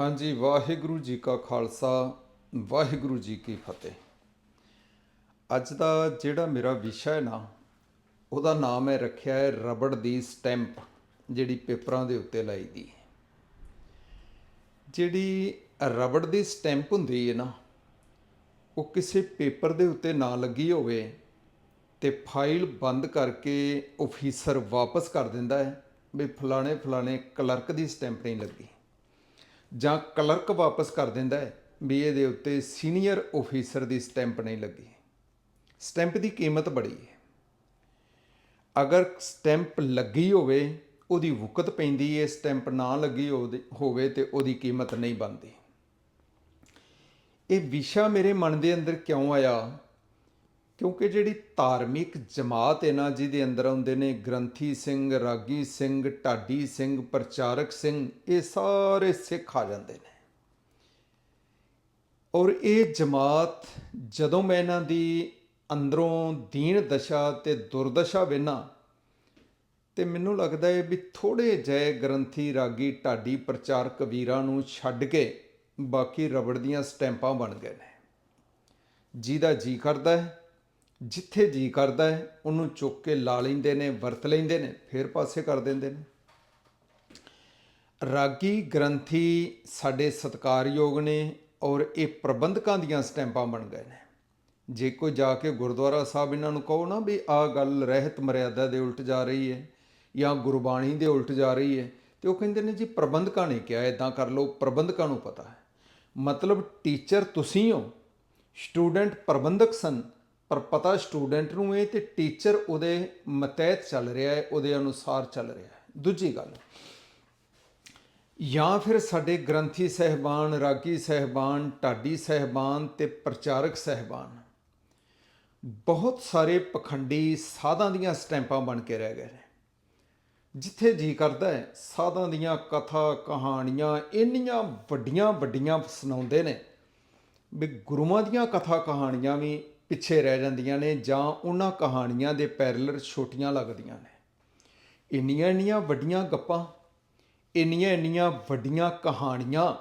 ਹਾਂਜੀ, ਵਾਹਿਗੁਰੂ ਜੀ ਕਾ ਖਾਲਸਾ, ਵਾਹਿਗੁਰੂ ਜੀ ਕੀ ਫਤਿਹ। ਅੱਜ ਦਾ ਜਿਹੜਾ ਮੇਰਾ ਵਿਸ਼ਾ ਹੈ ਨਾ, ਉਹਦਾ ਨਾਮ ਹੈ, ਰੱਖਿਆ ਹੈ ਰਬੜ ਦੀ ਸਟੈਂਪ, ਜਿਹੜੀ ਪੇਪਰਾਂ ਦੇ ਉੱਤੇ ਲਾਈ ਦੀ ਜਿਹੜੀ ਰਬੜ ਦੀ ਸਟੈਂਪ ਹੁੰਦੀ ਹੈ ਨਾ, ਉਹ ਕਿਸੇ ਪੇਪਰ ਦੇ ਉੱਤੇ ਨਾ ਲੱਗੀ ਹੋਵੇ ਤੇ ਫਾਈਲ ਬੰਦ ਕਰਕੇ ਆਫੀਸਰ ਵਾਪਸ ਕਰ ਦਿੰਦਾ ਹੈ, ਵੀ ਫਲਾਣੇ ਫਲਾਣੇ ਕਲਰਕ ਦੀ ਸਟੈਂਪ ਨਹੀਂ ਲੱਗੀ। ਜਾਂ ਕਲਰਕ ਵਾਪਸ ਕਰ ਦਿੰਦਾ ਹੈ, ਵੀ ਇਹਦੇ ਉੱਤੇ ਸੀਨੀਅਰ ਆਫੀਸਰ ਦੀ ਸਟੈਂਪ ਨਹੀਂ ਲੱਗੀ। ਸਟੈਂਪ ਦੀ ਕੀਮਤ ਬੜੀ ਹੈ। ਅਗਰ ਸਟੈਂਪ ਲੱਗੀ ਹੋਵੇ, ਉਹਦੀ ਵੁਕਤ ਪੈਂਦੀ ਹੈ, ਸਟੈਂਪ ਨਾ ਲੱਗੀ ਹੋਵੇ- ਹੋਵੇ ਤੇ ਉਹਦੀ ਕੀਮਤ ਨਹੀਂ ਬਣਦੀ। ਇਹ ਵਿਸ਼ਾ ਮੇਰੇ ਮਨ ਦੇ ਅੰਦਰ ਕਿਉਂ ਆਇਆ? ਕਿਉਂਕਿ ਜਿਹੜੀ ਧਾਰਮਿਕ ਜਮਾਤ ਹੈ ਨਾ ਜਿਹਦੇ ਅੰਦਰ ਆਉਂਦੇ ਨੇ, ਗ੍ਰੰਥੀ ਸਿੰਘ, ਰਾਗੀ ਸਿੰਘ, ਢਾਡੀ ਸਿੰਘ, ਪ੍ਰਚਾਰਕ ਸਿੰਘ, ਇਹ ਸਾਰੇ ਸਿੱਖ ਆ ਜਾਂਦੇ ਨੇ। ਔਰ ਇਹ ਜਮਾਤ ਜਦੋਂ ਮੈਂ ਇਹਨਾਂ ਦੀ ਅੰਦਰੋਂ ਦੀਨ ਦਸ਼ਾ ਤੇ ਦੁਰਦਸ਼ਾ ਵੇਨਾ ਤੇ ਮੈਨੂੰ ਲੱਗਦਾ ਹੈ ਵੀ ਥੋੜੇ ਜਿਹੇ ਗ੍ਰੰਥੀ, ਰਾਗੀ, ਢਾਡੀ ਪ੍ਰਚਾਰਕ ਵੀਰਾਂ ਨੂੰ ਛੱਡ ਕੇ ਬਾਕੀ ਰਬੜ ਦੀਆਂ ਸਟੈਂਪਾਂ ਬਣ ਗਏ ਨੇ। ਜਿਹਦਾ ਜੀ ਕਰਦਾ ਹੈ ਜਿੱਥੇ ਜੀ ਕਰਦਾ ਹੈ, ਉਹਨੂੰ ਚੁੱਕ ਕੇ ਲਾ ਲੈਂਦੇ ਨੇ, ਵਰਤ ਲੈਂਦੇ ਨੇ, ਫਿਰ ਪਾਸੇ ਕਰ ਦਿੰਦੇ ਨੇ। ਰਾਗੀ ਗ੍ਰੰਥੀ ਸਾਡੇ ਸਤਕਾਰਯੋਗ ਨੇ ਔਰ ਇਹ ਪ੍ਰਬੰਧਕਾਂ ਦੀਆਂ ਸਟੈਂਪਾਂ ਬਣ ਗਏ ਨੇ। ਜੇ ਕੋਈ ਜਾ ਕੇ ਗੁਰਦੁਆਰਾ ਸਾਹਿਬ ਇਹਨਾਂ ਨੂੰ ਕਹੋ ਨਾ ਵੀ ਆਹ ਗੱਲ ਰਹਿਤ ਮਰਿਆਦਾ ਦੇ ਉਲਟ ਜਾ ਰਹੀ ਹੈ ਜਾਂ ਗੁਰਬਾਣੀ ਦੇ ਉਲਟ ਜਾ ਰਹੀ ਹੈ, ਤੇ ਉਹ ਕਹਿੰਦੇ ਨੇ ਜੀ ਪ੍ਰਬੰਧਕਾਂ ਨੇ ਕਿਹਾ ਇਦਾਂ ਕਰ ਲਓ, ਪ੍ਰਬੰਧਕਾਂ ਨੂੰ ਪਤਾ ਹੈ। ਮਤਲਬ ਟੀਚਰ ਤੁਸੀਂ ਹੋ, ਸਟੂਡੈਂਟ ਪ੍ਰਬੰਧਕ ਸਨ ਪਰ ਪਤਾ ਸਟੂਡੈਂਟ ਨੂੰ ਇਹ ਤੇ ਟੀਚਰ ਉਹਦੇ ਮਤਹਿਤ ਚੱਲ ਰਿਹਾ ਹੈ, ਉਹਦੇ ਅਨੁਸਾਰ ਚੱਲ ਰਿਹਾ ਹੈ। ਦੂਜੀ ਗੱਲ, ਜਾਂ ਫਿਰ ਸਾਡੇ ਗ੍ਰੰਥੀ ਸਹਿਬਾਨ, ਰਾਗੀ ਸਹਿਬਾਨ, ਢਾਡੀ ਸਹਿਬਾਨ ਤੇ ਪ੍ਰਚਾਰਕ ਸਹਿਬਾਨ, ਬਹੁਤ ਸਾਰੇ ਪਖੰਡੀ ਸਾਧਾਂ ਦੀਆਂ ਸਟੈਂਪਾਂ ਬਣ ਕੇ ਰਹਿ ਗਏ ਨੇ। ਜਿੱਥੇ ਜੀ ਕਰਦਾ ਹੈ, ਸਾਧਾਂ ਦੀਆਂ ਕਥਾ, ਕਹਾਣੀਆਂ ਇੰਨੀਆਂ ਵੱਡੀਆਂ ਵੱਡੀਆਂ ਸੁਣਾਉਂਦੇ ਨੇ ਵੀ ਗੁਰੂਆਂ ਦੀਆਂ ਕਥਾ ਕਹਾਣੀਆਂ ਵੀ ਪਿੱਛੇ ਰਹਿ ਜਾਂਦੀਆਂ ਨੇ ਜਾਂ ਉਹਨਾਂ ਕਹਾਣੀਆਂ ਦੇ ਪੈਰਲਰ ਛੋਟੀਆਂ ਲੱਗਦੀਆਂ ਨੇ। ਇੰਨੀਆਂ ਇੰਨੀਆਂ ਵੱਡੀਆਂ ਗੱਪਾਂ, ਇੰਨੀਆਂ ਇੰਨੀਆਂ ਵੱਡੀਆਂ ਕਹਾਣੀਆਂ,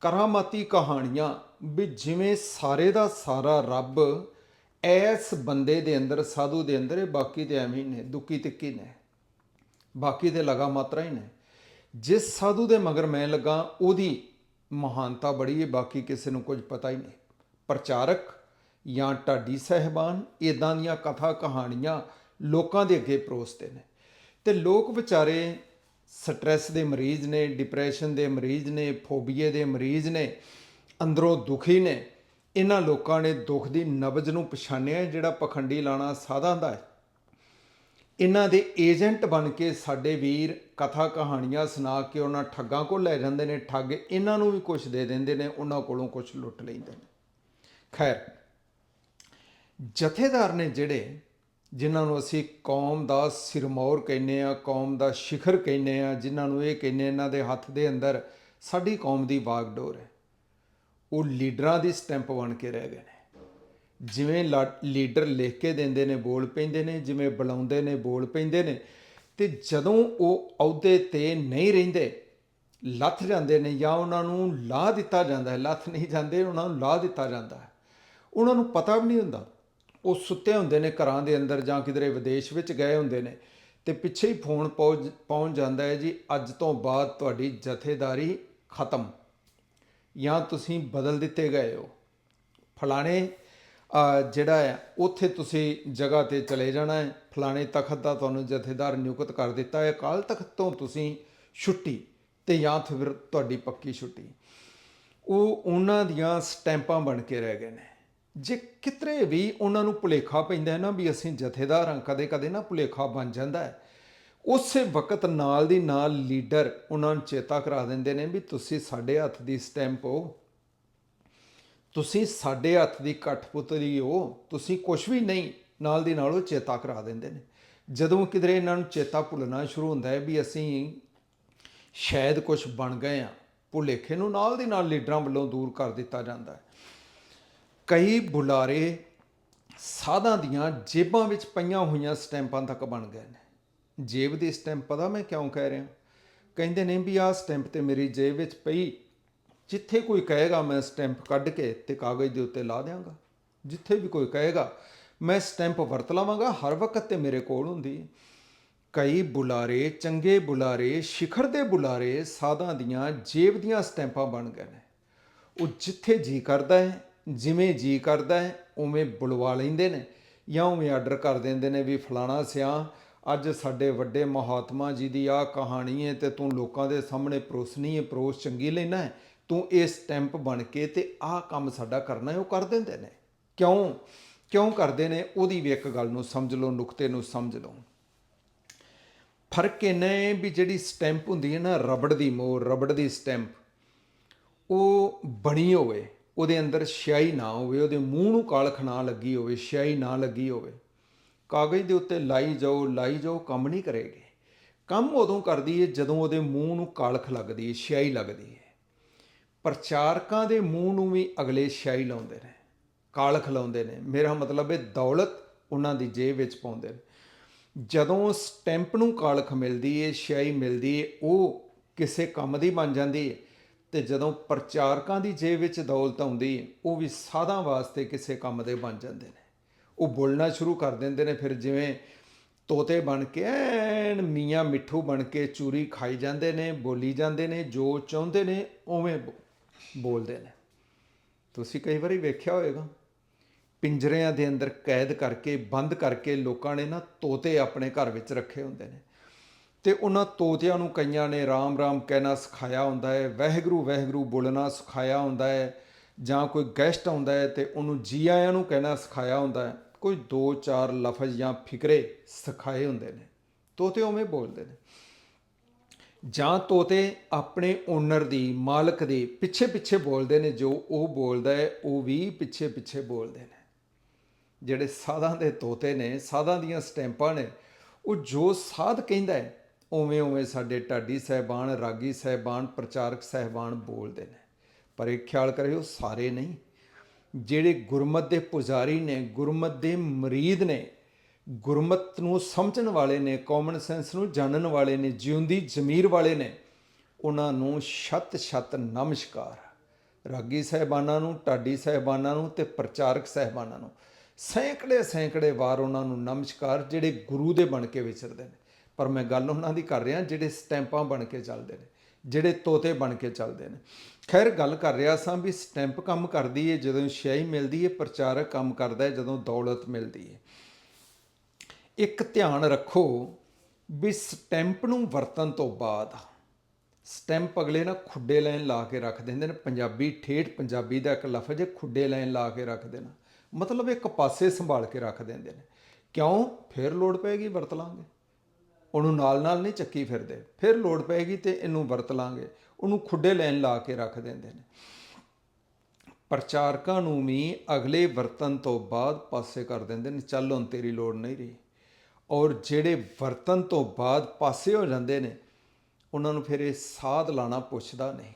ਕਰਾਮਾਤੀ ਕਹਾਣੀਆਂ ਵੀ ਜਿਵੇਂ ਸਾਰੇ ਦਾ ਸਾਰਾ ਰੱਬ ਐਸ ਬੰਦੇ ਦੇ ਅੰਦਰ, ਸਾਧੂ ਦੇ ਅੰਦਰ, ਬਾਕੀ ਤੇ ਐਵੇਂ ਹੀ ਨੇ ਦੁੱਕੀ ਤਿੱਕੀ ਨੇ। ਬਾਕੀ ਤੇ ਲਗਾ ਮਾਤਰਾ ਹੀ ਨੇ। ਜਿਸ ਸਾਧੂ ਦੇ ਮਗਰ ਮੈਂ ਲੱਗਾ, ਉਹਦੀ ਮਹਾਨਤਾ ਬੜੀ ਹੈ ਬਾਕੀ ਕਿਸੇ ਨੂੰ ਕੁਝ ਪਤਾ ਹੀ ਨਹੀਂ। ਪ੍ਰਚਾਰਕ ਜਾਂ ਢਾਡੀ ਸਹਿਬਾਨ ਇਦਾਂ ਦੀਆਂ ਕਥਾ ਕਹਾਣੀਆਂ ਲੋਕਾਂ ਦੇ ਅੱਗੇ ਪਰੋਸਦੇ ਨੇ। ਤੇ ਲੋਕ ਵਿਚਾਰੇ ਸਟ੍ਰੈਸ ਦੇ ਮਰੀਜ਼ ਨੇ, ਡਿਪਰੈਸ਼ਨ ਦੇ ਮਰੀਜ਼ ਨੇ, ਫੋਬੀਏ ਦੇ ਮਰੀਜ਼ ਨੇ, ਅੰਦਰੋਂ ਦੁਖੀ ਨੇ, ਇਹਨਾਂ ਲੋਕਾਂ ਨੇ ਦੁੱਖ ਦੀ ਨਬਜ਼ ਨੂੰ ਪਛਾਣਿਆ ਜਿਹੜਾ ਪਖੰਡੀ ਲਾਣਾ ਸਾਧਾਂ ਦਾ ਹੈ। ਇਹਨਾਂ ਦੇ ਏਜੰਟ ਬਣ ਕੇ ਸਾਡੇ ਵੀਰ ਕਥਾ ਕਹਾਣੀਆਂ ਸੁਣਾ ਕੇ ਉਹਨਾਂ ਠੱਗਾਂ ਕੋਲ ਲੈ ਜਾਂਦੇ ਨੇ, ਠੱਗ ਇਹਨਾਂ ਨੂੰ ਵੀ ਕੁਝ ਦੇ ਦਿੰਦੇ ਨੇ, ਉਹਨਾਂ ਕੋਲੋਂ ਕੁਝ ਲੁੱਟ ਲੈਂਦੇ ਨੇ। ਖੈਰ ਜਥੇਦਾਰ ਨੇ ਜਿਹੜੇ ਜਿਨ੍ਹਾਂ ਨੂੰ ਅਸੀਂ ਕੌਮ ਦਾ ਸਿਰਮੌਰ ਕਹਿੰਦੇ ਆ ਕੌਮ ਦਾ ਸ਼ਿਖਰ ਕਹਿੰਦੇ ਆ ਜਿਨ੍ਹਾਂ ਨੂੰ ਇਹ ਕਹਿੰਦੇ ਇਹਨਾਂ ਦੇ ਹੱਥ ਦੇ ਅੰਦਰ ਸਾਡੀ ਕੌਮ ਦੀ ਬਾਗਡੋਰ ਹੈ। ਉਹ ਲੀਡਰਾਂ ਦੀ ਸਟੈਂਪ ਬਣ ਕੇ ਰਹਿ ਗਏ ਨੇ। ਜਿਵੇਂ ਲਾ- ਲੀਡਰ ਲਿਖ ਕੇ ਦਿੰਦੇ ਨੇ, ਬੋਲ ਪੈਂਦੇ ਨੇ, ਜਿਵੇਂ ਬੁਲਾਉਂਦੇ ਨੇ, ਬੋਲ ਪੈਂਦੇ ਨੇ, ਤੇ ਜਦੋਂ ਉਹ ਅਹੁਦੇ ਤੇ ਨਹੀਂ ਰਹਿੰਦੇ, ਲੱਥ ਜਾਂਦੇ ਨੇ ਜਾਂ ਉਹਨਾਂ ਨੂੰ ਲਾਹ ਦਿੱਤਾ ਜਾਂਦਾ ਹੈ, ਲੱਥ ਨਹੀਂ ਜਾਂਦੇ, ਉਹਨਾਂ ਨੂੰ ਲਾਹ ਦਿੱਤਾ ਜਾਂਦਾ ਹੈ। ਉਹਨਾਂ ਨੂੰ ਪਤਾ ਵੀ ਨਹੀਂ ਹੁੰਦਾ। ਉਹ ਸੁੱਤੇ ਹੁੰਦੇ ਨੇ ਘਰਾਂ ਦੇ ਅੰਦਰ ਜਾਂ ਕਿਧਰੇ ਵਿਦੇਸ਼ ਵਿੱਚ ਗਏ ਹੁੰਦੇ ਨੇ। ਤੇ ਪਿੱਛੇ ਹੀ ਫੋਨ ਪਹੁੰਚ ਪਹੁੰਚ ਜਾਂਦਾ ਹੈ ਜੀ, ਅੱਜ ਤੋਂ ਬਾਅਦ ਤੁਹਾਡੀ ਜਥੇਦਾਰੀ ਖਤਮ। ਜਾਂ ਤੁਸੀਂ ਬਦਲ ਦਿੱਤੇ ਗਏ ਹੋ। ਫਲਾਣੇ ਜਿਹੜਾ ਹੈ, ਉੱਥੇ ਤੁਸੀਂ ਜਗ੍ਹਾ ਤੇ ਚਲੇ ਜਾਣਾ ਹੈ। ਫਲਾਣੇ ਤਖਤ ਦਾ ਤੁਹਾਨੂੰ ਜਥੇਦਾਰ ਨਿਯੁਕਤ ਕਰ ਦਿੱਤਾ ਹੈ। ਅਕਾਲ ਤਖਤ ਤੋਂ ਤੁਸੀਂ ਛੁੱਟੀ ਤੇ ਜਾਂ ਫਿਰ ਤੁਹਾਡੀ ਪੱਕੀ ਛੁੱਟੀ। ਉਹ ਉਹਨਾਂ ਦੀਆਂ ਸਟੈਂਪਾਂ ਬਣ ਕੇ ਰਹਿ ਗਏ ਨੇ। ਜੇ ਕਿਤਰੇ ਵੀ ਉਹਨਾਂ ਨੂੰ ਭੁਲੇਖਾ ਪੈਂਦਾ ਹੈ ਨਾ ਵੀ ਅਸੀਂ ਜਥੇਦਾਰ ਹਾਂ, ਕਦੇ ਕਦੇ ਨਾ ਭੁਲੇਖਾ ਬਣ ਜਾਂਦਾ ਹੈ। ਉਸੇ ਵਕਤ ਨਾਲ ਦੀ ਨਾਲ ਲੀਡਰ ਉਹਨਾਂ ਨੂੰ ਚੇਤਾ ਕਰਾ ਦਿੰਦੇ ਨੇ ਵੀ ਤੁਸੀਂ ਸਾਡੇ ਹੱਥ ਦੀ ਸਟੈਂਪ ਹੋ। ਤੁਸੀਂ ਸਾਡੇ ਹੱਥ ਦੀ ਕਠਪੁਤਲੀ ਹੋ। ਤੁਸੀਂ ਕੁਝ ਵੀ ਨਹੀਂ, ਨਾਲ ਦੀ ਨਾਲ ਉਹ ਚੇਤਾ ਕਰਾ ਦਿੰਦੇ ਨੇ। ਜਦੋਂ ਕਿਧਰੇ ਇਹਨਾਂ ਨੂੰ ਚੇਤਾ ਭੁੱਲਣਾ ਸ਼ੁਰੂ ਹੁੰਦਾ ਹੈ ਵੀ ਅਸੀਂ ਸ਼ਾਇਦ ਕੁਝ ਬਣ ਗਏ ਆ ਭੁਲੇਖੇ ਨੂੰ ਨਾਲ ਦੀ ਨਾਲ ਲੀਡਰਾਂ ਵੱਲੋਂ ਦੂਰ ਕਰ ਦਿੱਤਾ ਜਾਂਦਾ ਹੈ। ਕਈ ਬੁਲਾਰੇ ਸਾਧਾਂ ਦੀਆਂ ਜੇਬਾਂ ਵਿੱਚ ਪਈਆਂ ਹੋਈਆਂ ਸਟੈਂਪਾਂ ਤੱਕ ਬਣ ਗਏ ਨੇ। ਜੇਬ ਦੀ ਸਟੈਂਪ ਪਤਾ ਮੈਂ ਕਿਉਂ ਕਹਿ ਰਿਹਾ? ਕਹਿੰਦੇ ਨੇ ਵੀ ਆਹ ਸਟੈਂਪ ਤੇ ਮੇਰੀ ਜੇਬ ਵਿੱਚ ਪਈ, ਜਿੱਥੇ ਕੋਈ ਕਹੇਗਾ ਮੈਂ ਸਟੈਂਪ ਕੱਢ ਕੇ ਤੇ ਕਾਗਜ਼ ਦੇ ਉੱਤੇ ਲਾ ਦਿਆਂਗਾ। ਜਿੱਥੇ ਵੀ ਕੋਈ ਕਹੇਗਾ, ਮੈਂ ਸਟੈਂਪ ਵਰਤ ਲਵਾਂਗਾ, ਹਰ ਵਕਤ ਤੇ ਮੇਰੇ ਕੋਲ ਹੁੰਦੀ ਕਈ ਬੁਲਾਰੇ, ਚੰਗੇ ਬੁਲਾਰੇ, ਸਿਖਰ ਦੇ ਬੁਲਾਰੇ ਸਾਧਾਂ ਦੀਆਂ ਜੇਬ ਦੀਆਂ ਸਟੈਂਪਾਂ ਬਣ ਗਏ ਨੇ। ਉਹ ਜਿੱਥੇ ਜੀ ਕਰਦਾ ਹੈ ਜਿਵੇਂ ਜੀ ਕਰਦਾ ਹੈ, ਉਵੇਂ ਬੁਲਵਾ ਲੈਂਦੇ ਨੇ ਜਾਂ ਉਵੇਂ ਆਰਡਰ ਕਰ ਦਿੰਦੇ ਨੇ ਵੀ ਫਲਾਣਾ ਸਿਆ, ਅੱਜ ਸਾਡੇ ਵੱਡੇ ਮਹਾਤਮਾ ਜੀ ਦੀ ਆਹ ਕਹਾਣੀ ਹੈ ਤੇ ਤੂੰ ਲੋਕਾਂ ਦੇ ਸਾਹਮਣੇ ਪਰੋਸਣੀ ਹੈ, ਪਰੋਸ ਚੰਗੀ ਲੈਣਾ ਹੈ, ਤੂੰ ਇਹ ਸਟੈਂਪ ਬਣ ਕੇ ਤੇ ਆਹ ਕੰਮ ਸਾਡਾ ਕਰਨਾ ਹੈ, ਉਹ ਕਰ ਦਿੰਦੇ ਨੇ। ਕਿਉਂ? ਕਿਉਂ ਕਰਦੇ ਨੇ? ਉਹਦੀ ਵੀ ਇੱਕ ਗੱਲ ਨੂੰ ਸਮਝ ਲਓ, ਨੁਕਤੇ ਨੂੰ ਸਮਝ ਲਓ। ਫ਼ਰਕ ਇਹਨਾਂ ਹੈ ਵੀ ਜਿਹੜੀ ਸਟੈਂਪ ਹੁੰਦੀ ਹੈ ਨਾ, ਰਬੜ ਦੀ ਮੋਰ, ਰਬੜ ਦੀ ਸਟੈਂਪ ਉਹ ਬਣੀ ਹੋਵੇ। ਉਹਦੇ ਅੰਦਰ ਸਿਆਹੀ ਨਾ ਹੋਵੇ, ਉਹਦੇ ਮੂੰਹ ਨੂੰ ਕਾਲਖ ਨਾ ਲੱਗੀ ਹੋਵੇ, ਸਿਆਹੀ ਨਾ ਲੱਗੀ ਹੋਵੇ। ਕਾਗਜ਼ ਦੇ ਉੱਤੇ ਲਾਈ ਜਾਓ ਲਾਈ ਜਾਓ, ਕੰਮ ਨਹੀਂ ਕਰੇਗੀ। ਕੰਮ ਉਦੋਂ ਕਰਦੀ ਹੈ ਜਦੋਂ ਉਹਦੇ ਮੂੰਹ ਨੂੰ ਕਾਲਖ ਲੱਗਦੀ ਹੈ ਸਿਆਹੀ ਲੱਗਦੀ ਹੈ ਪ੍ਰਚਾਰਕਾਂ ਦੇ ਮੂੰਹ ਨੂੰ ਵੀ ਅਗਲੇ ਸਿਆਹੀ ਲਾਉਂਦੇ ਨੇ, ਕਾਲਖ ਲਾਉਂਦੇ ਨੇ। ਮੇਰਾ ਮਤਲਬ ਹੈ ਦੌਲਤ ਉਹਨਾਂ ਦੀ ਜੇਬ ਵਿੱਚ ਪਾਉਂਦੇ ਨੇ। ਜਦੋਂ ਸਟੈਂਪ ਨੂੰ ਕਾਲਖ ਮਿਲਦੀ ਏ, ਸਿਆਹੀ ਮਿਲਦੀ ਏ, ਉਹ ਕਿਸੇ ਕੰਮ ਦੀ ਬਣ ਜਾਂਦੀ ਏ। ਤੇ ਜਦੋਂ ਪ੍ਰਚਾਰਕਾਂ ਦੀ ਜੇਬ ਵਿੱਚ ਦੌਲਤ ਆਉਂਦੀ ਏ ਉਹ ਵੀ ਸਾਧਾਂ ਵਾਸਤੇ ਕਿਸੇ ਕੰਮ ਦੇ ਬਣ ਜਾਂਦੇ ਨੇ। ਉਹ ਬੋਲਣਾ ਸ਼ੁਰੂ ਕਰ ਦਿੰਦੇ ਨੇ, ਫਿਰ ਜਿਵੇਂ ਤੋਤੇ ਬਣ ਕੇ, ਐਨ ਮੀਆਂ ਮਿੱਠੂ ਬਣ ਕੇ ਚੂਰੀ ਖਾਈ ਜਾਂਦੇ ਨੇ, ਬੋਲੀ ਜਾਂਦੇ ਨੇ, ਜੋ ਚਾਹੁੰਦੇ ਨੇ, ਉਵੇਂ ਬੋ- ਬੋਲਦੇ ਨੇ। ਤੁਸੀਂ ਕਈ ਵਾਰੀ ਵੇਖਿਆ ਹੋਵੇਗਾ, ਪਿੰਜਰਿਆਂ ਦੇ ਅੰਦਰ ਕੈਦ ਕਰਕੇ, ਬੰਦ ਕਰਕੇ ਲੋਕਾਂ ਨੇ ਨਾ ਤੋਤੇ ਆਪਣੇ ਘਰ ਵਿੱਚ ਰੱਖੇ ਹੁੰਦੇ ਨੇ। ਤੇ ਉਹਨਾਂ ਤੋਤਿਆਂ ਨੂੰ ਕਈਆਂ ਨੇ ਰਾਮ ਰਾਮ ਕਹਿਣਾ ਸਿਖਾਇਆ ਹੁੰਦਾ ਹੈ, ਵਾਹਿਗੁਰੂ ਵਾਹਿਗੁਰੂ ਬੋਲਣਾ ਸਿਖਾਇਆ ਹੁੰਦਾ ਹੈ, ਜਾਂ ਕੋਈ ਗੈਸਟ ਆਉਂਦਾ ਹੈ ਤੇ ਉਹਨੂੰ ਜੀ ਆਇਆਂ ਨੂੰ ਕਹਿਣਾ ਸਿਖਾਇਆ ਹੁੰਦਾ ਹੈ, ਕੋਈ ਦੋ ਚਾਰ ਲਫ਼ਜ਼ ਜਾਂ ਫਿਕਰੇ ਸਿਖਾਏ ਹੁੰਦੇ ਨੇ, ਤੋਤੇ ਉਵੇਂ ਬੋਲਦੇ ਨੇ। ਜਾਂ ਤੋਤੇ ਆਪਣੇ ਓਨਰ ਦੀ, ਮਾਲਕ ਦੇ ਪਿੱਛੇ ਪਿੱਛੇ ਬੋਲਦੇ ਨੇ, ਜੋ ਉਹ ਬੋਲਦਾ ਹੈ, ਉਹ ਵੀ ਪਿੱਛੇ ਪਿੱਛੇ ਬੋਲਦੇ ਨੇ। ਜਿਹੜੇ ਸਾਧਾਂ ਦੇ ਤੋਤੇ ਨੇ, ਸਾਧਾਂ ਦੀਆਂ ਸਟੈਂਪਾਂ ਨੇ, ਉਹ ਜੋ ਸਾਧ ਕਹਿੰਦਾ ਹੈ ਉਵੇਂ ਉਵੇਂ ਸਾਡੇ ਢਾਡੀ ਸਹਿਬਾਨ, ਰਾਗੀ ਸਹਿਬਾਨ, ਪ੍ਰਚਾਰਕ ਸਹਿਬਾਨ ਬੋਲਦੇ ਨੇ। ਪਰ ਇਹ ਖਿਆਲ ਕਰਿਓ, ਸਾਰੇ ਨਹੀਂ। ਜਿਹੜੇ ਗੁਰਮਤ ਦੇ ਪੁਜਾਰੀ ਨੇ, ਗੁਰਮਤ ਦੇ ਮਰੀਦ ਨੇ, ਗੁਰਮਤ ਨੂੰ ਸਮਝਣ ਵਾਲੇ ਨੇ ਕਾਮਨ ਸੈਂਸ ਨੂੰ ਜਾਣਨ ਵਾਲੇ ਨੇ, ਜਿਉਂਦੀ ਜ਼ਮੀਰ ਵਾਲੇ ਨੇ, ਉਹਨਾਂ ਨੂੰ ਛਤ ਛਤ ਨਮਸਕਾਰ। ਰਾਗੀ ਸਹਿਬਾਨਾਂ ਨੂੰ, ਢਾਡੀ ਸਹਿਬਾਨਾਂ ਨੂੰ ਤੇ ਪ੍ਰਚਾਰਕ ਸਹਿਬਾਨਾਂ ਨੂੰ ਸੈਂਕੜੇ ਸੈਂਕੜੇ ਵਾਰ ਉਹਨਾਂ ਨੂੰ ਨਮਸਕਾਰ, ਜਿਹੜੇ ਗੁਰੂ ਦੇ ਬਣ ਕੇ ਵਿਚਰਦੇ ਨੇ। ਪਰ ਮੈਂ ਗੱਲ ਉਹਨਾਂ ਦੀ ਕਰ ਰਿਹਾ ਜਿਹੜੇ ਸਟੈਂਪਾਂ ਬਣ ਕੇ ਚੱਲਦੇ ਨੇ, ਜਿਹੜੇ ਤੋਤੇ ਬਣ ਕੇ ਚੱਲਦੇ ਨੇ। ਖੈਰ, ਗੱਲ ਕਰ ਰਿਹਾ ਸਾਂ ਵੀ ਸਟੈਂਪ ਕੰਮ ਕਰਦੀ ਏ, ਜਦੋਂ ਸ਼ੈਈ ਮਿਲਦੀ ਏ, ਪ੍ਰਚਾਰਕ ਕੰਮ ਕਰਦਾ ਹੈ ਜਦੋਂ ਦੌਲਤ ਮਿਲਦੀ ਏ। ਇੱਕ ਧਿਆਨ ਰੱਖੋ ਵੀ ਸਟੈਂਪ ਨੂੰ ਵਰਤਣ ਤੋਂ ਬਾਅਦ ਸਟੈਂਪ ਅਗਲੇ ਨਾ ਖੁੱਡੇ ਲਾਈਨ ਲਾ ਕੇ ਰੱਖ ਦਿੰਦੇ ਨੇ। ਪੰਜਾਬੀ ਠੇਠ ਪੰਜਾਬੀ ਦਾ ਇੱਕ ਲਫ਼ਜ਼ ਹੈ ਖੁੱਡੇ ਲਾਈਨ ਲਾ ਕੇ ਰੱਖ ਦੇਣਾ। ਮਤਲਬ ਇੱਕ ਪਾਸੇ ਸੰਭਾਲ ਕੇ ਰੱਖ ਦਿੰਦੇ ਨੇ। ਕਿਉਂ? ਫਿਰ ਲੋੜ ਪਏਗੀ ਵਰਤ ਲਾਂਗੇ। ਉਹਨੂੰ ਨਾਲ ਨਾਲ ਨਹੀਂ ਚੱਕੀ ਫਿਰਦੇ। ਫਿਰ ਲੋੜ ਪਏਗੀ ਤੇ ਇਹਨੂੰ ਵਰਤ ਲਾਂਗੇ। ਉਹਨੂੰ ਖੁੱਡੇ ਲੈਣ ਲਾ ਕੇ ਰੱਖ ਦਿੰਦੇ ਨੇ। ਪ੍ਰਚਾਰਕਾਂ ਨੂੰ ਵੀ ਅਗਲੇ ਵਰਤਨ ਤੋਂ ਬਾਅਦ ਪਾਸੇ ਕਰ ਦਿੰਦੇ ਨੇ, ਚੱਲ ਹੁਣ ਤੇਰੀ ਲੋੜ ਨਹੀਂ ਰਹੀ। ਔਰ ਜਿਹੜੇ ਵਰਤਨ ਤੋਂ ਬਾਅਦ ਪਾਸੇ ਹੋ ਜਾਂਦੇ ਨੇ, ਉਹਨਾਂ ਨੂੰ ਫਿਰ ਇਹ ਸਾਧ ਲਾਣਾ ਪੁੱਛਦਾ ਨਹੀਂ।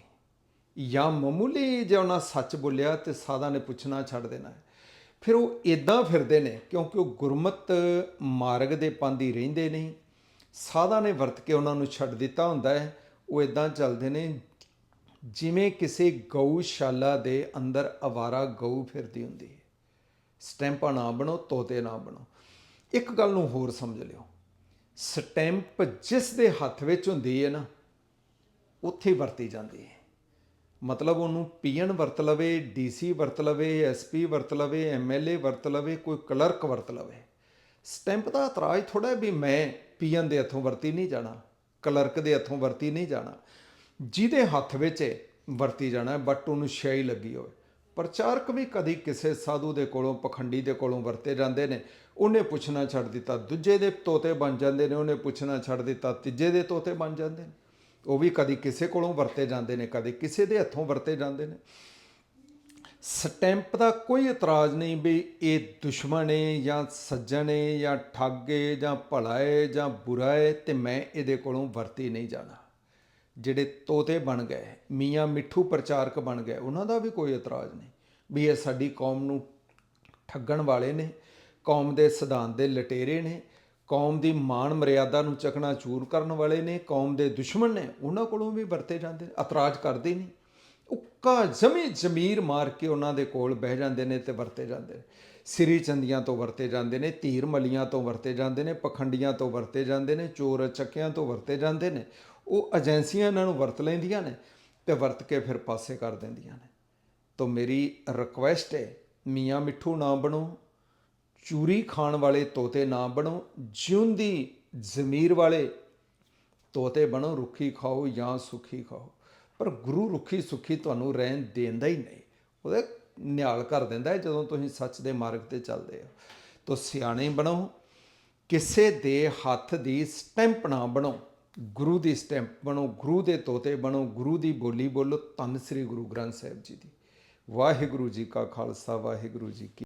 ਜਾਂ ਮਾਮੂਲੀ ਜੇ ਉਹਨਾਂ ਸੱਚ ਬੋਲਿਆ ਤੇ ਸਾਧਾਂ ਨੇ ਪੁੱਛਣਾ ਛੱਡ ਦੇਣਾ। ਹੈ। ਫਿਰ ਉਹ ਇਦਾਂ ਫਿਰਦੇ ਨੇ, ਕਿਉਂਕਿ ਉਹ ਗੁਰਮਤ ਮਾਰਗ ਦੇ ਪਾਂਦੀ ਰਹਿੰਦੇ ਨਹੀਂ ਸਾਧਾਂ ਨੇ ਵਰਤ ਕੇ ਉਹਨਾਂ ਨੂੰ ਛੱਡ ਦਿੱਤਾ ਹੁੰਦਾ ਹੈ। ਉਹ ਇਦਾਂ ਚੱਲਦੇ ਨੇ, ਜਿਵੇਂ ਕਿਸੇ ਗਊਸ਼ਾਲਾ ਦੇ ਅੰਦਰ ਅਵਾਰਾ ਗਊ ਫਿਰਦੀ ਹੁੰਦੀ ਹੈ। ਸਟੈਂਪਾਂ ਨਾ ਬਣੋ, ਤੋਤੇ ਨਾ ਬਣੋ। ਇੱਕ ਗੱਲ ਨੂੰ ਹੋਰ ਸਮਝ ਲਿਓ। ਸਟੈਂਪ ਜਿਸ ਦੇ ਹੱਥ ਵਿੱਚ ਹੁੰਦੀ ਹੈ ਨਾ, ਉੱਥੇ ਵਰਤੀ ਜਾਂਦੀ ਹੈ। ਮਤਲਬ ਉਹਨੂੰ ਪੀਐਨ ਵਰਤ ਲਵੇ, ਡੀਸੀ ਵਰਤ ਲਵੇ, ਐਸਪੀ ਵਰਤ ਲਵੇ, ਐਮਐਲਏ ਵਰਤ ਲਵੇ, ਕੋਈ ਕਲਰਕ ਵਰਤ ਲਵੇ। ਸਟੈਂਪ ਦਾ ਇਤਰਾਜ਼ ਥੋੜਾ ਵੀ ਮੈਂ ਪੀਐਨ ਦੇ ਹੱਥੋਂ ਵਰਤੀ ਨਹੀਂ ਜਾਣਾ, ਕਲਰਕ ਦੇ ਹੱਥੋਂ ਵਰਤੀ ਨਹੀਂ ਜਾਣਾ। ਜਿਹਦੇ ਹੱਥ ਵਿੱਚ ਵਰਤੀ ਜਾਣਾ, ਬਟ ਉਹਨੂੰ ਸ਼ੈਈ ਲੱਗੀ ਹੋਵੇ। ਪ੍ਰਚਾਰਕ ਵੀ ਕਦੀ ਕਿਸੇ ਸਾਧੂ ਦੇ ਕੋਲੋਂ, ਪਖੰਡੀ ਦੇ ਕੋਲੋਂ ਵਰਤੇ ਜਾਂਦੇ ਨੇ। ਉਹਨੇ ਪੁੱਛਣਾ ਛੱਡ ਦਿੱਤਾ, ਦੂਜੇ ਦੇ ਤੋਤੇ ਬਣ ਜਾਂਦੇ ਨੇ, ਉਹਨੇ ਪੁੱਛਣਾ ਛੱਡ ਦਿੱਤਾ, ਤੀਜੇ ਦੇ ਤੋਤੇ ਬਣ ਜਾਂਦੇ ਨੇ। ਉਹ ਵੀ ਕਦੀ ਕਿਸੇ ਕੋਲੋਂ ਵਰਤੇ ਜਾਂਦੇ ਨੇ, ਕਦੇ ਕਿਸੇ ਦੇ ਹੱਥੋਂ ਵਰਤੇ ਜਾਂਦੇ ਨੇ। ਸਟੈਂਪ ਦਾ ਕੋਈ ਇਤਰਾਜ਼ ਨਹੀਂ ਵੀ ਇਹ ਦੁਸ਼ਮਣ ਹੈ ਜਾਂ ਸੱਜਣ ਹੈ ਜਾਂ ਠੱਗ ਹੈ ਜਾਂ ਭਲਾ ਹੈ ਜਾਂ ਬੁਰਾ ਹੈ ਤੇ ਮੈਂ ਇਹਦੇ ਕੋਲੋਂ ਵਰਤੀ ਨਹੀਂ ਜਾਣਾ। ਜਿਹੜੇ ਤੋਤੇ ਬਣ ਗਏ, ਮੀਆਂ ਮਿੱਠੂ ਪ੍ਰਚਾਰਕ ਬਣ ਗਏ, ਉਹਨਾਂ ਦਾ ਵੀ ਕੋਈ ਇਤਰਾਜ਼ ਨਹੀਂ ਵੀ ਇਹ ਸਾਡੀ ਕੌਮ ਨੂੰ ਠੱਗਣ ਵਾਲੇ ਨੇ, ਕੌਮ ਦੇ ਸਿਧਾਂਤ ਦੇ ਲਟੇਰੇ ਨੇ, ਕੌਮ ਦੀ ਮਾਣ ਮਰਿਆਦਾ ਨੂੰ ਚਕਨਾ ਚੂਰ ਕਰਨ ਵਾਲੇ ਨੇ, ਕੌਮ ਦੇ ਦੁਸ਼ਮਣ ਨੇ, ਉਹਨਾਂ ਕੋਲੋਂ ਵੀ ਵਰਤੇ ਜਾਂਦੇ ਇਤਰਾਜ਼ ਕਰਦੇ ਨਹੀਂ। ਉੱਕਾ ਜਮੀ ਜ਼ਮੀਰ ਮਾਰ ਕੇ ਉਹਨਾਂ ਦੇ ਕੋਲ ਬਹਿ ਜਾਂਦੇ ਨੇ ਤੇ ਵਰਤੇ ਜਾਂਦੇ ਨੇ। ਸਿਰੀ ਚੰਦੀਆਂ ਤੋਂ ਵਰਤੇ ਜਾਂਦੇ ਨੇ, ਧੀਰ ਮਲੀਆਂ ਤੋਂ ਵਰਤੇ ਜਾਂਦੇ ਨੇ, ਪਖੰਡੀਆਂ ਤੋਂ ਵਰਤੇ ਜਾਂਦੇ ਨੇ, ਚੋਰ ਚੱਕਿਆਂ ਤੋਂ ਵਰਤੇ ਜਾਂਦੇ ਨੇ। ਉਹ ਏਜੰਸੀਆਂ ਇਹਨਾਂ ਨੂੰ ਵਰਤ ਲੈਂਦੀਆਂ ਨੇ ਤੇ ਵਰਤ ਕੇ ਫਿਰ ਪਾਸੇ ਕਰ ਦਿੰਦੀਆਂ ਨੇ। ਤਾਂ ਮੇਰੀ ਰਿਕੁਐਸਟ ਹੈ, ਮੀਆਂ ਮਿੱਠੂ ਨਾ ਬਣੋ, ਚੂਰੀ ਖਾਣ ਵਾਲੇ ਤੋਤੇ ਨਾ ਬਣੋ, ਜਿਉਂਦੀ ਜ਼ਮੀਰ ਵਾਲੇ ਤੋਤੇ ਬਣੋ, ਰੁੱਖੀ ਖਾਓ ਜਾਂ ਸੁੱਖੀ ਖਾਓ। ਪਰ ਗੁਰੂ ਰੁੱਖੀ ਸੁਖੀ ਤੁਹਾਨੂੰ ਰਹਿਣ ਦੇਂਦਾ ਹੀ ਨਹੀਂ। ਉਹਦੇ ਨਿਹਾਲ ਕਰ ਦਿੰਦਾ ਜਦੋਂ ਤੁਸੀਂ ਸੱਚ ਦੇ ਮਾਰਗ ਤੇ ਚੱਲਦੇ ਹੋ। ਤੋ ਸਿਆਣੇ ਬਣੋ, ਕਿਸੇ ਦੇ ਹੱਥ ਦੀ ਸਟੈਂਪ ਨਾ ਬਣੋ। ਗੁਰੂ ਦੀ ਸਟੈਂਪ ਬਣੋ, ਗੁਰੂ ਦੇ ਤੋਤੇ ਬਣੋ, ਗੁਰੂ ਦੀ ਬੋਲੀ ਬੋਲੋ। ਧੰਨ ਸ੍ਰੀ ਗੁਰੂ ਗ੍ਰੰਥ ਸਾਹਿਬ ਜੀ ਦੀ। ਵਾਹਿਗੁਰੂ ਜੀ ਕਾ ਖਾਲਸਾ, ਵਾਹਿਗੁਰੂ ਜੀ ਕੀ